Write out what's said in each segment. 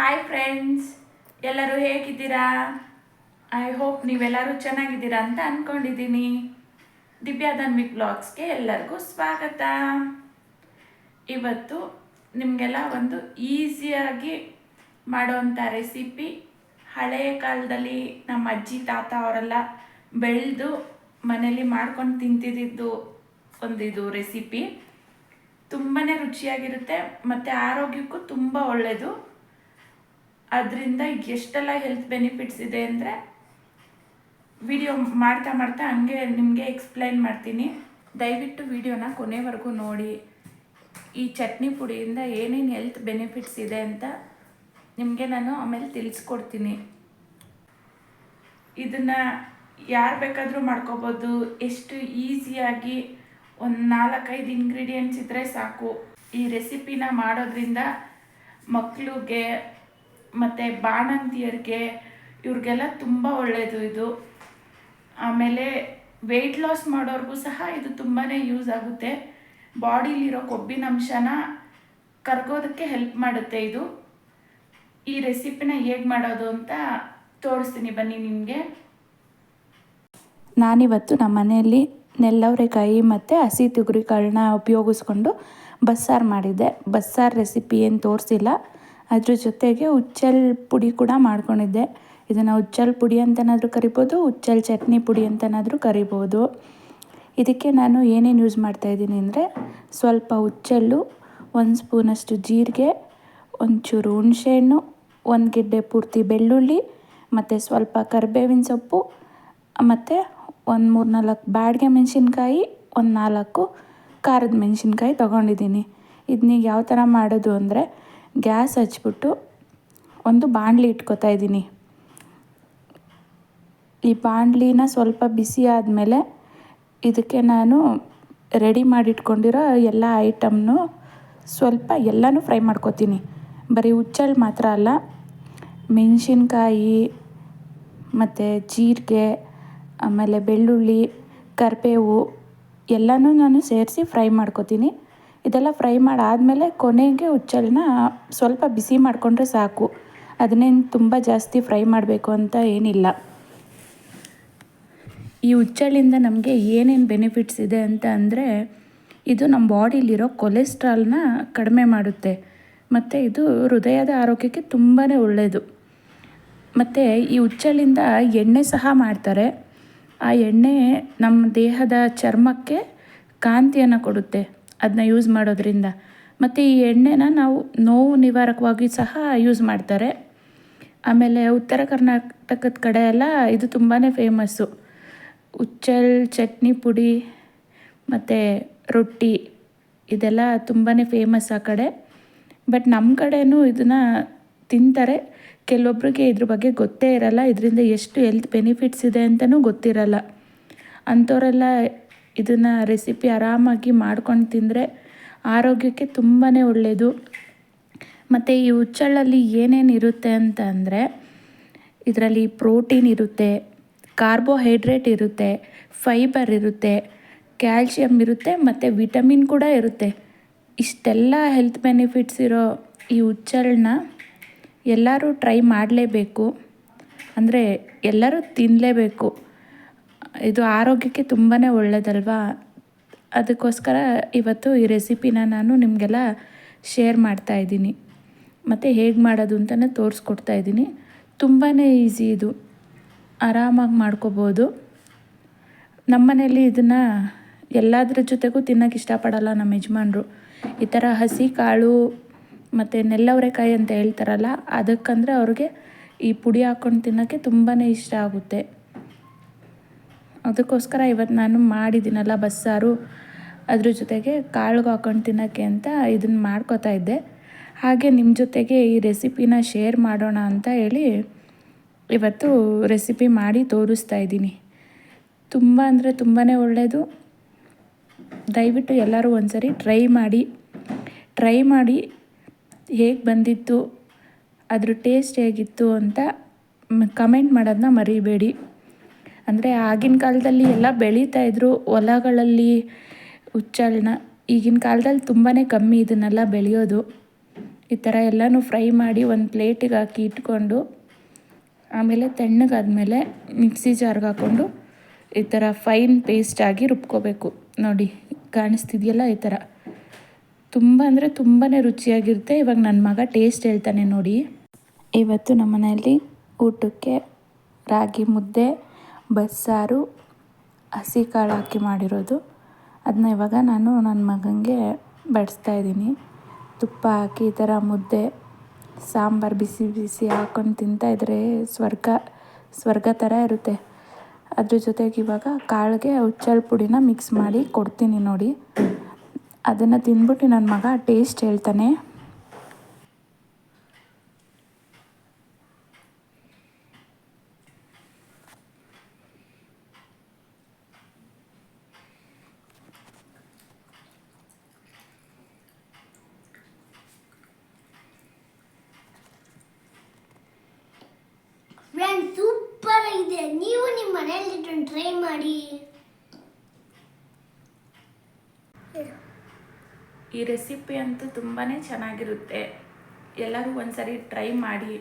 Hi friends ಎಲ್ಲರೂ ಹೇಗಿದ್ದೀರಾ? I hope ನೀವೆಲ್ಲರೂ ಚೆನ್ನಾಗಿದ್ದೀರಾ ಅಂತ ಅಂದ್ಕೊಂಡಿದ್ದೀನಿ ದಿವ್ಯಾ ಧನ್ವಿಕ್ ಬ್ಲಾಗ್ಸ್ಗೆ ಎಲ್ಲರಿಗೂ ಸ್ವಾಗತ. ಇವತ್ತು ನಿಮಗೆಲ್ಲ ಒಂದು ಈಸಿಯಾಗಿ ಮಾಡುವಂಥ ರೆಸಿಪಿ ಹಳೆಯ ಕಾಲದಲ್ಲಿ ನಮ್ಮ ಅಜ್ಜಿ, ತಾತ ಅವರೆಲ್ಲ ಬೆಳೆದು ಮನೇಲಿ ಮಾಡ್ಕೊಂಡು ತಿಂತಿದ್ದಿದ್ದು ಒಂದಿದು ರೆಸಿಪಿ ತುಂಬಾ ರುಚಿಯಾಗಿರುತ್ತೆ, ಮತ್ತು ಆರೋಗ್ಯಕ್ಕೂ ತುಂಬ ಒಳ್ಳೆಯದು ಅದರಿಂದ ಎಷ್ಟೆಲ್ಲ ಹೆಲ್ತ್ ಬೆನಿಫಿಟ್ಸ್ ಇದೆ ಅಂದರೆ ವಿಡಿಯೋ ಮಾಡ್ತಾ ಮಾಡ್ತಾ ಹಂಗೆ ನಿಮಗೆ ಎಕ್ಸ್ಪ್ಲೈನ್ ಮಾಡ್ತೀನಿ. ದಯವಿಟ್ಟು ವಿಡಿಯೋನ ಕೊನೆವರೆಗೂ ನೋಡಿ. ಈ ಚಟ್ನಿ ಪುಡಿಯಿಂದ ಏನೇನು ಹೆಲ್ತ್ ಬೆನಿಫಿಟ್ಸ್ ಇದೆ ಅಂತ ನಿಮಗೆ ನಾನು ಆಮೇಲೆ ತಿಳಿಸ್ಕೊಡ್ತೀನಿ. ಇದನ್ನು ಯಾರು ಬೇಕಾದರೂ ಮಾಡ್ಕೋಬೋದು. ಎಷ್ಟು ಈಸಿಯಾಗಿ ಒಂದು ನಾಲ್ಕೈದು ಇಂಗ್ರೀಡಿಯೆಂಟ್ಸ್ ಇದ್ದರೆ ಸಾಕು. ಈ ರೆಸಿಪಿನ ಮಾಡೋದ್ರಿಂದ ಮಕ್ಕಳಿಗೆ ಮತ್ತು ಬಾಣಂತಿಯರಿಗೆ ಇವ್ರಿಗೆಲ್ಲ ತುಂಬ ಒಳ್ಳೆಯದು ಇದು. ಆಮೇಲೆ ವೆಯ್ಟ್ ಲಾಸ್ ಮಾಡೋರ್ಗೂ ಸಹ ಇದು ತುಂಬಾ ಯೂಸ್ ಆಗುತ್ತೆ. ಬಾಡಿಲಿರೋ ಕೊಬ್ಬಿನಂಶನ ಕರ್ಗೋದಕ್ಕೆ ಹೆಲ್ಪ್ ಮಾಡುತ್ತೆ ಇದು. ಈ ರೆಸಿಪಿನ ಹೇಗೆ ಮಾಡೋದು ಅಂತ ತೋರಿಸ್ತೀನಿ ಬನ್ನಿ ನಿಮಗೆ. ನಾನಿವತ್ತು ನಮ್ಮ ಮನೆಯಲ್ಲಿ ನೆಲ್ಲವರೆಕಾಯಿ ಮತ್ತು ಹಸಿ ತುಗುರಿಕಾಳನ್ನ ಉಪಯೋಗಿಸ್ಕೊಂಡು ಬಸ್ಸಾರು ಮಾಡಿದ್ದೆ. ಬಸ್ಸಾರು ರೆಸಿಪಿ ಏನು ತೋರಿಸಿಲ್ಲ. ಅದ್ರ ಜೊತೆಗೆ ಉಚ್ಚಲ್ ಪುಡಿ ಕೂಡ ಮಾಡ್ಕೊಂಡಿದ್ದೆ. ಇದನ್ನು ಉಚ್ಚಲ್ ಪುಡಿ ಅಂತನಾದರೂ ಕರಿಬೋದು, ಉಚ್ಚಲ್ ಚಟ್ನಿ ಪುಡಿ ಅಂತನಾದರೂ ಕರಿಬೋದು. ಇದಕ್ಕೆ ನಾನು ಏನೇನು ಯೂಸ್ ಮಾಡ್ತಾಯಿದ್ದೀನಿ ಅಂದರೆ ಸ್ವಲ್ಪ ಉಚ್ಚಲ್ಲು, ಒಂದು ಸ್ಪೂನಷ್ಟು ಜೀರಿಗೆ, ಒಂಚೂರು ಹುಣಸೆಹಣ್ಣು, ಒಂದು ಗೆಡ್ಡೆ ಪೂರ್ತಿ ಬೆಳ್ಳುಳ್ಳಿ, ಮತ್ತು ಸ್ವಲ್ಪ ಕರಿಬೇವಿನ ಸೊಪ್ಪು, ಮತ್ತು ಒಂದು ಮೂರು ನಾಲ್ಕು ಬ್ಯಾಡ್ಗೆ ಮೆಣಸಿನ್ಕಾಯಿ, ಒಂದು ನಾಲ್ಕು ಖಾರದ ಮೆಣಸಿನ್ಕಾಯಿ ತೊಗೊಂಡಿದ್ದೀನಿ. ಇದನ್ನ ಯಾವ ಥರ ಮಾಡೋದು ಅಂದರೆ ಗ್ಯಾಸ್ ಹಚ್ಬಿಟ್ಟು ಒಂದು ಬಾಣಲಿ ಇಟ್ಕೊತಾ ಇದ್ದೀನಿ. ಈ ಬಾಣಲಿನ ಸ್ವಲ್ಪ ಬಿಸಿ ಆದಮೇಲೆ ಇದಕ್ಕೆ ನಾನು ರೆಡಿ ಮಾಡಿಟ್ಕೊಂಡಿರೋ ಎಲ್ಲ ಐಟಮ್ನು ಸ್ವಲ್ಪ ಎಲ್ಲನೂ ಫ್ರೈ ಮಾಡ್ಕೊತೀನಿ. ಬರೀ ಹುಚ್ಚಲ್ಲಿ ಮಾತ್ರ ಅಲ್ಲ, ಮೆಣಸಿನ್ಕಾಯಿ, ಮತ್ತು ಜೀರಿಗೆ, ಆಮೇಲೆ ಬೆಳ್ಳುಳ್ಳಿ, ಕರಿಬೇವು ಎಲ್ಲನೂ ನಾನು ಸೇರಿಸಿ ಫ್ರೈ ಮಾಡ್ಕೊತೀನಿ. ಇದೆಲ್ಲ ಫ್ರೈ ಮಾಡಾದಮೇಲೆ ಕೊನೆಗೆ ಹುಚ್ಚಲನ್ನ ಸ್ವಲ್ಪ ಬಿಸಿ ಮಾಡಿಕೊಂಡ್ರೆ ಸಾಕು. ಅದನ್ನೇನು ತುಂಬ ಜಾಸ್ತಿ ಫ್ರೈ ಮಾಡಬೇಕು ಅಂತ ಏನಿಲ್ಲ. ಈ ಹುಚ್ಚಳ್ಳಿಂದ ನಮಗೆ ಏನೇನು ಬೆನಿಫಿಟ್ಸ್ ಇದೆ ಅಂತ ಅಂದರೆ, ಇದು ನಮ್ಮ ಬಾಡಿಲಿರೋ ಕೊಲೆಸ್ಟ್ರಾಲ್ನ ಕಡಿಮೆ ಮಾಡುತ್ತೆ. ಮತ್ತು ಇದು ಹೃದಯದ ಆರೋಗ್ಯಕ್ಕೆ ತುಂಬಾ ಒಳ್ಳೆಯದು ಮತ್ತು ಈ ಹುಚ್ಚಳ್ಳಿಂದ ಎಣ್ಣೆ ಸಹ ಮಾಡ್ತಾರೆ. ಆ ಎಣ್ಣೆ ನಮ್ಮ ದೇಹದ ಚರ್ಮಕ್ಕೆ ಕಾಂತಿಯನ್ನು ಕೊಡುತ್ತೆ. ಅದನ್ನ ಯೂಸ್ ಮಾಡೋದ್ರಿಂದ. ಮತ್ತು ಈ ಎಣ್ಣೆನ ನಾವು ನೋವು ನಿವಾರಕವಾಗಿ ಸಹ ಯೂಸ್ ಮಾಡ್ತಾರೆ. ಆಮೇಲೆ ಉತ್ತರ ಕರ್ನಾಟಕದ ಕಡೆ ಎಲ್ಲ ಇದು ತುಂಬಾ ಫೇಮಸ್ಸು ಉಚ್ಚಲ್, ಚಟ್ನಿ ಪುಡಿ, ಮತ್ತು ರೊಟ್ಟಿ ಇದೆಲ್ಲ ತುಂಬಾ ಫೇಮಸ್ ಆ ಕಡೆ. ಬಟ್ ನಮ್ಮ ಕಡೆನೂ ಇದನ್ನು ತಿಂತಾರೆ. ಕೆಲವೊಬ್ರಿಗೆ ಇದ್ರ ಬಗ್ಗೆ ಗೊತ್ತೇ ಇರಲ್ಲ. ಇದರಿಂದ ಎಷ್ಟು ಹೆಲ್ತ್ ಬೆನಿಫಿಟ್ಸ್ ಇದೆ ಅಂತಲೂ ಗೊತ್ತಿರಲ್ಲ. ಅಂಥವರೆಲ್ಲ ಇದನ್ನು ರೆಸಿಪಿ ಆರಾಮಾಗಿ ಮಾಡ್ಕೊಂಡು ತಿಂದರೆ ಆರೋಗ್ಯಕ್ಕೆ ತುಂಬಾ ಒಳ್ಳೆಯದು ಮತ್ತು ಈ ಹುಚ್ಚಳ್ಳಲ್ಲಿ ಏನೇನು ಇರುತ್ತೆ ಅಂತ ಅಂದರೆ, ಇದರಲ್ಲಿ ಪ್ರೋಟೀನ್ ಇರುತ್ತೆ ಕಾರ್ಬೋಹೈಡ್ರೇಟ್ ಇರುತ್ತೆ ಫೈಬರ್ ಇರುತ್ತೆ ಕ್ಯಾಲ್ಶಿಯಮ್ ಇರುತ್ತೆ, ಮತ್ತು ವಿಟಮಿನ್ ಕೂಡ ಇರುತ್ತೆ. ಇಷ್ಟೆಲ್ಲ ಹೆಲ್ತ್ ಬೆನಿಫಿಟ್ಸ್ ಇರೋ ಈ ಹುಚ್ಚಳ್ಳನ್ನ ಎಲ್ಲರೂ ಟ್ರೈ ಮಾಡಲೇಬೇಕು. ಅಂದರೆ ಎಲ್ಲರೂ ತಿನ್ನಲೇಬೇಕು ಇದು ಆರೋಗ್ಯಕ್ಕೆ ತುಂಬಾ ಒಳ್ಳೆಯದಲ್ವಾ ಅದಕ್ಕೋಸ್ಕರ ಇವತ್ತು ಈ ರೆಸಿಪಿನ ನಾನು ನಿಮಗೆಲ್ಲ ಶೇರ್ ಮಾಡ್ತಾಯಿದ್ದೀನಿ ಮತ್ತು ಹೇಗೆ ಮಾಡೋದು ಅಂತಲೇ ತೋರಿಸ್ಕೊಡ್ತಾ ಇದ್ದೀನಿ. ತುಂಬಾ ಈಸಿ ಇದು. ಆರಾಮಾಗಿ ಮಾಡ್ಕೋಬೋದು. ನಮ್ಮನೇಲಿ ಇದನ್ನು ಎಲ್ಲದರ ಜೊತೆಗೂ ತಿನ್ನೋಕೆ ಇಷ್ಟಪಡಲ್ಲ ನಮ್ಮ ಯಜಮಾನ್ರು. ಈ ಥರ ಹಸಿ ಕಾಳು ಮತ್ತು ನೆಲ್ಲವರೆಕಾಯಿ ಅಂತ ಹೇಳ್ತಾರಲ್ಲ, ಅದಕ್ಕಂದರೆ ಅವ್ರಿಗೆ ಈ ಪುಡಿ ಹಾಕ್ಕೊಂಡು ತಿನ್ನೋಕ್ಕೆ ತುಂಬಾ ಇಷ್ಟ ಆಗುತ್ತೆ. ಅದಕ್ಕೋಸ್ಕರ ಇವತ್ತು ನಾನು ಮಾಡಿದ್ದೀನಲ್ಲ ಬಸ್ಸಾರು, ಅದ್ರ ಜೊತೆಗೆ ಕಾಳಿಗೆ ಹಾಕೊಂಡು ತಿನ್ನೋಕ್ಕೆ ಅಂತ ಇದನ್ನು ಮಾಡ್ಕೋತಾ ಇದ್ದೆ. ಹಾಗೆ ನಿಮ್ಮ ಜೊತೆಗೆ ಈ ರೆಸಿಪಿನ ಶೇರ್ ಮಾಡೋಣ ಅಂತ ಹೇಳಿ ಇವತ್ತು ರೆಸಿಪಿ ಮಾಡಿ ತೋರಿಸ್ತಾ ಇದ್ದೀನಿ. ತುಂಬ ಅಂದರೆ ತುಂಬಾ ಒಳ್ಳೆಯದು ದಯವಿಟ್ಟು ಎಲ್ಲರೂ ಒಂದ್ಸರಿ ಟ್ರೈ ಮಾಡಿ. ಟ್ರೈ ಮಾಡಿ ಹೇಗೆ ಬಂದಿತ್ತು, ಅದ್ರ ಟೇಸ್ಟ್ ಹೇಗಿತ್ತು ಅಂತ ಕಮೆಂಟ್ ಮಾಡೋದನ್ನ ಮರಿಬೇಡಿ. ಅಂದರೆ ಆಗಿನ ಕಾಲದಲ್ಲಿ ಎಲ್ಲ ಬೆಳೀತಾಯಿದ್ರು ಹೊಲಗಳಲ್ಲಿ ಹುಚ್ಚಳನ್ನ ಈಗಿನ ಕಾಲದಲ್ಲಿ ತುಂಬಾ ಕಮ್ಮಿ ಇದನ್ನೆಲ್ಲ ಬೆಳೆಯೋದು. ಈ ಥರ ಎಲ್ಲನೂ ಫ್ರೈ ಮಾಡಿ ಒಂದು ಪ್ಲೇಟಿಗೆ ಹಾಕಿ ಇಟ್ಕೊಂಡು, ಆಮೇಲೆ ತಣ್ಣಗಾದಮೇಲೆ ಮಿಕ್ಸಿ ಜಾರ್ಗೆ ಹಾಕ್ಕೊಂಡು ಈ ಥರ ಫೈನ್ ಪೇಸ್ಟ್ ಆಗಿ ರುಬ್ಕೋಬೇಕು. ನೋಡಿ, ಕಾಣಿಸ್ತಿದೆಯಲ್ಲ ಈ ಥರ. ತುಂಬ ಅಂದರೆ ತುಂಬಾ ರುಚಿಯಾಗಿರುತ್ತೆ. ಇವಾಗ ನನ್ನ ಮಗ ಟೇಸ್ಟ್ ಹೇಳ್ತಾನೆ ನೋಡಿ. ಇವತ್ತು ನಮ್ಮ ಮನೆಯಲ್ಲಿ ಊಟಕ್ಕೆ ರಾಗಿ ಮುದ್ದೆ ಬಸ್ಸಾರು ಹಸಿ ಕಾಳು ಹಾಕಿ ಮಾಡಿರೋದು. ಅದನ್ನ ಇವಾಗ ನಾನು ನನ್ನ ಮಗನಿಗೆ ಬಡಿಸ್ತಾ ಇದ್ದೀನಿ. ತುಪ್ಪ ಹಾಕಿ ಈ ಥರ ಮುದ್ದೆ, ಸಾಂಬಾರು ಬಿಸಿ ಬಿಸಿ ಹಾಕ್ಕೊಂಡು ತಿಂತಾಯಿದ್ರೆ ಸ್ವರ್ಗ ಸ್ವರ್ಗ ಥರ ಇರುತ್ತೆ. ಅದ್ರ ಜೊತೆಗೆ ಇವಾಗ ಕಾಳಿಗೆ ಹುಚ್ಚಳ ಪುಡಿನ ಮಿಕ್ಸ್ ಮಾಡಿ ಕೊಡ್ತೀನಿ ನೋಡಿ. ಅದನ್ನು ತಿಂದ್ಬಿಟ್ಟು ನನ್ನ ಮಗ ಟೇಸ್ಟ್ ಹೇಳ್ತಾನೆ ಫ್ರೆಂಡ್ ಸೂಪರ್ ಆಗಿದೆ ನೀವು ನಿಮ್ಮ ಮನೆಯಲ್ಲಿ ಟ್ರೈ ಮಾಡಿ. ಈ ರೆಸಿಪಿ ಅಂತೂ ತುಂಬಾ ಚೆನ್ನಾಗಿರುತ್ತೆ. ಎಲ್ಲರೂ ಒಂದ್ಸರಿ ಟ್ರೈ ಮಾಡಿ.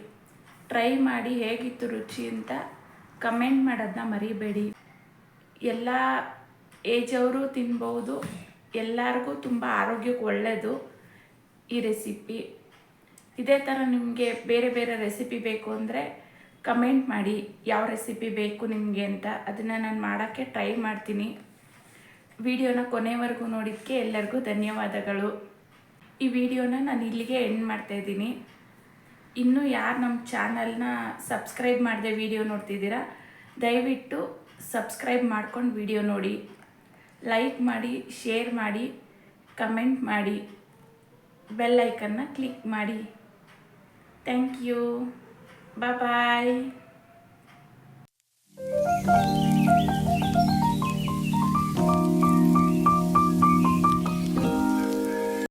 ಟ್ರೈ ಮಾಡಿ ಹೇಗಿತ್ತು ರುಚಿ ಅಂತ ಕಮೆಂಟ್ ಮಾಡೋದನ್ನ ಮರಿಬೇಡಿ. ಎಲ್ಲ ಏಜ್ ಅವರು ತಿನ್ಬೋದು. ಎಲ್ಲರಿಗೂ ತುಂಬ ಆರೋಗ್ಯಕ್ಕೆ ಒಳ್ಳೆಯದು ಈ ರೆಸಿಪಿ ಇದೇ ಥರ ನಿಮಗೆ ಬೇರೆ ಬೇರೆ ರೆಸಿಪಿ ಬೇಕು ಅಂದರೆ ಕಮೆಂಟ್ ಮಾಡಿ ಯಾವ ರೆಸಿಪಿ ಬೇಕು ನಿಮಗೆ ಅಂತ. ಅದನ್ನು ನಾನು ಮಾಡೋಕ್ಕೆ ಟ್ರೈ ಮಾಡ್ತೀನಿ. ವಿಡಿಯೋನ ಕೊನೆವರೆಗೂ ನೋಡಿದ್ದಕ್ಕೆ ಎಲ್ಲರಿಗೂ ಧನ್ಯವಾದಗಳು. ಈ ವಿಡಿಯೋನ ನಾನು ಇಲ್ಲಿಗೆ ಎಂಡ್ ಮಾಡ್ತಾ ಇದ್ದೀನಿ. ಇನ್ನೂ ಯಾರು ನಮ್ಮ ಚಾನಲ್ನ ಸಬ್ಸ್ಕ್ರೈಬ್ ಮಾಡದೆ ವಿಡಿಯೋ ನೋಡ್ತಿದ್ದೀರಾ, ದಯವಿಟ್ಟು ಸಬ್ಸ್ಕ್ರೈಬ್ ಮಾಡ್ಕೊಂಡು ವಿಡಿಯೋ ನೋಡಿ. ಲೈಕ್ ಮಾಡಿ, ಶೇರ್ ಮಾಡಿ, ಕಮೆಂಟ್ ಮಾಡಿ, ಬೆಲ್ ಐಕನ್ನ ಕ್ಲಿಕ್ ಮಾಡಿ. Thank you. Bye bye.